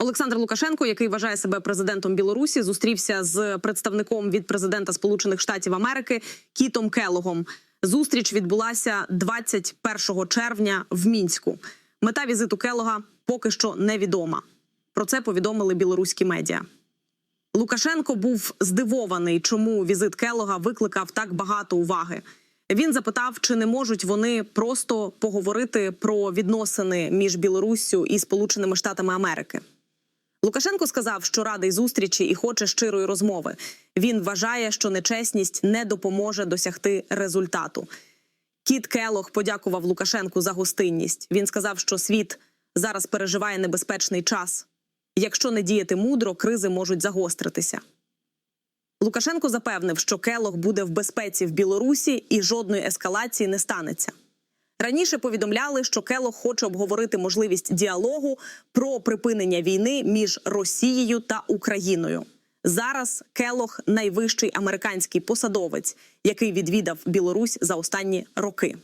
Олександр Лукашенко, який вважає себе президентом Білорусі, зустрівся з представником від президента Сполучених Штатів Америки Кітом Келогом. Зустріч відбулася 21 червня в мінську. Мета візиту Келога поки що невідома. Про це повідомили білоруські медіа. Лукашенко був здивований, чому візит Келога викликав так багато уваги. Він запитав, чи не можуть вони просто поговорити про відносини між Білоруссю і Сполученими Штатами Америки. Лукашенко сказав, що радий зустрічі і хоче щирої розмови. Він вважає, що нечесність не допоможе досягти результату. Кіт Келох подякував Лукашенку за гостинність. Він сказав, що світ зараз переживає небезпечний час. Якщо не діяти мудро, кризи можуть загостритися. Лукашенко запевнив, що Келох буде в безпеці в Білорусі і жодної ескалації не станеться. Раніше повідомляли, що Келох хоче обговорити можливість діалогу про припинення війни між Росією та Україною. Зараз Келох найвищий американський посадовець, який відвідав Білорусь за останні роки.